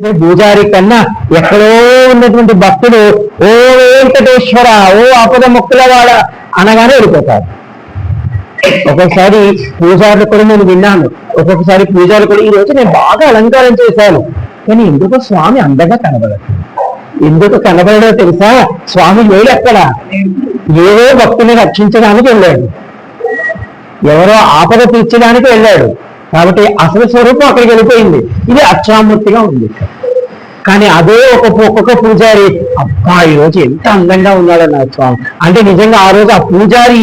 పూజారి కన్నా ఎక్కడో ఉన్నటువంటి భక్తుడు ఓ వెంకటేశ్వర ఓ అపద మొక్కుల వాడ అనగానే వెళ్ళిపోతారు ఒక్కొక్కసారి పూజారులు కూడా నేను విన్నాను. ఒక్కొక్కసారి పూజారులు కూడా ఈ రోజు నేను బాగా అలంకారం చేశాను. కానీ ఎందుకో స్వామి అందంగా కనబడదు ఎందుకు కనబడదో తెలుసా? స్వామి లేడు అక్కడ ఏదో భక్తుని రక్షించడానికి వెళ్ళాడు. ఎవరో ఆపద తీర్చడానికి వెళ్ళాడు. కాబట్టి అసలు స్వరూపం అక్కడికి వెళ్ళిపోయింది. ఇది అచ్చామూర్తిగా ఉంది కానీ అదే ఒక ఒక్కొక్క పూజారి అబ్బా ఈ రోజు ఎంత అందంగా ఉన్నాడో నా స్వామి అంటే నిజంగా ఆ రోజు ఆ పూజారి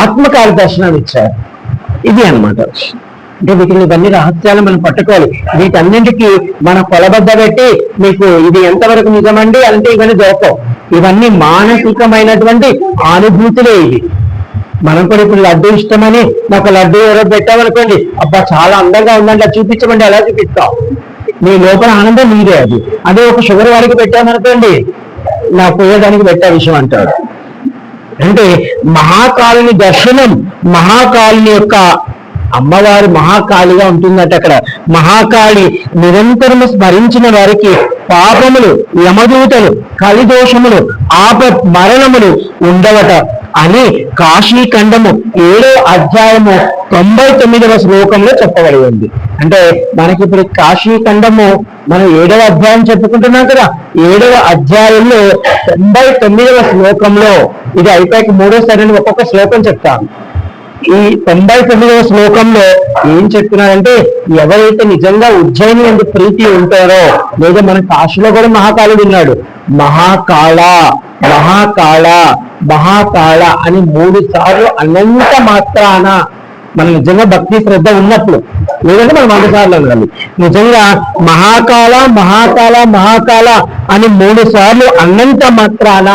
ఆత్మకాల దర్శనం ఇచ్చారు. ఇది అన్నమాట. అంటే వీటిని ఇవన్నీ రహస్యాలు మనం పట్టుకోవాలి. వీటన్నింటికి మన కొలబద్ద పెట్టి మీకు ఇది ఎంతవరకు నిజమండి అంటే ఇవన్నీ దోపం ఇవన్నీ మానసికమైనటువంటి అనుభూతులే ఇవి. మనం కూడా ఇప్పుడు లడ్డు ఇష్టమని నాకు లడ్డు ఎవరో పెట్టామనుకోండి అబ్బా చాలా అందంగా ఉందండి అది చూపించమండి ఎలా చూపిస్తాం నీ లోపల ఆనందం మీదే అది. అదే ఒక షుగర్ వాడికి పెట్టామనుకోండి నా పోయేదానికి పెట్టే విషయం అంటాడు. అంటే మహాకాళిని దర్శనం మహాకాళిని యొక్క అమ్మవారు మహాకాళిగా ఉంటుందట అక్కడ. మహాకాళి నిరంతరము స్మరించిన వారికి పాపములు యమదూతలు కలిదోషములు ఆప మరణములు ఉండవట. అని కాశీఖండము ఏడో అధ్యాయము తొంభై తొమ్మిదవ శ్లోకంలో చెప్పబడి ఉంది. అంటే మనకి ఇప్పుడు కాశీఖండము మనం ఏడవ అధ్యాయం చెప్పుకుంటున్నాం కదా. ఏడవ అధ్యాయంలో తొంభై తొమ్మిదవ శ్లోకంలో ఇది అయిపోయాక మూడోసారి నేను ఒక్కొక్క శ్లోకం చెప్తాను ఈ తొంభై తొమ్మిదవ శ్లోకంలో ఏం చెప్తున్నారంటే ఎవరైతే నిజంగా ఉజ్జయిని అంటే ప్రీతి ఉంటారో లేదా మన కాశీలో కూడా మహాకాళుడు ఉన్నాడు మహాకాళ మహాకాళ మహాకాళ అని మూడు సార్లు అనంత మాత్రాన మన నిజంగా భక్తి శ్రద్ధ ఉన్నప్పుడు. లేదంటే మనం వంద సార్లు అనాలి నిజంగా మహాకాళ మహాకాళ మహాకాళ అని మూడు సార్లు అన్నంత మాత్రాన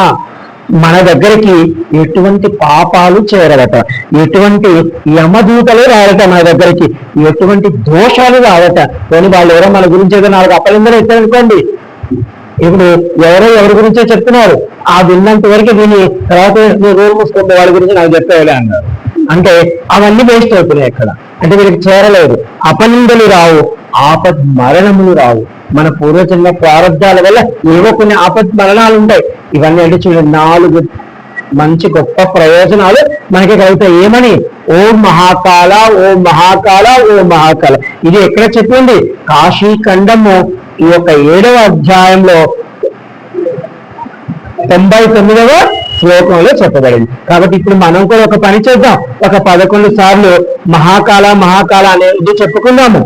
మన దగ్గరికి ఎటువంటి పాపాలు చేరవట ఎటువంటి యమదూతలు రావట మన దగ్గరికి. ఎటువంటి దోషాలు రావట కానీ వాళ్ళు ఎవరో మన గురించి ఏదో నాలుగు అపలిందరూ ఇచ్చారనుకోండి ఇప్పుడు ఎవరో ఎవరి గురించే చెప్తున్నారు? ఆ విన్నంత వరకు దీని తర్వాత రూల్ మూసుకున్న వాళ్ళ గురించి నాకు చెప్పేవాడే అన్నారు. అంటే అవన్నీ వేస్ట్ అవుతున్నాయి అక్కడ. అంటే వీరికి చేరలేదు. అపనిందలు రావు ఆపద్ మరణములు రావు. మన పూర్వజన్మ ప్రారంధాల వల్ల ఏవో కొన్ని ఆపద్ మరణాలు ఉంటాయి ఇవన్నీ అంటే చూడండి నాలుగు మంచి గొప్ప ప్రయోజనాలు మనకి కలుగుతాయి. ఏమని? ఓ మహాకాల ఓ మహాకాల ఓ మహాకాల. ఇది ఎక్కడ చెప్పింది? కాశీఖండము. ఈ యొక్క ఏడవ అధ్యాయంలో తొంభై తొమ్మిదవ శ్లోకంలో చెప్పబడింది. కాబట్టి ఇప్పుడు మనం కూడా ఒక పని చేద్దాం. ఒక పదకొండు సార్లు మహాకాల మహాకాల అనేది చెప్పుకుందాము.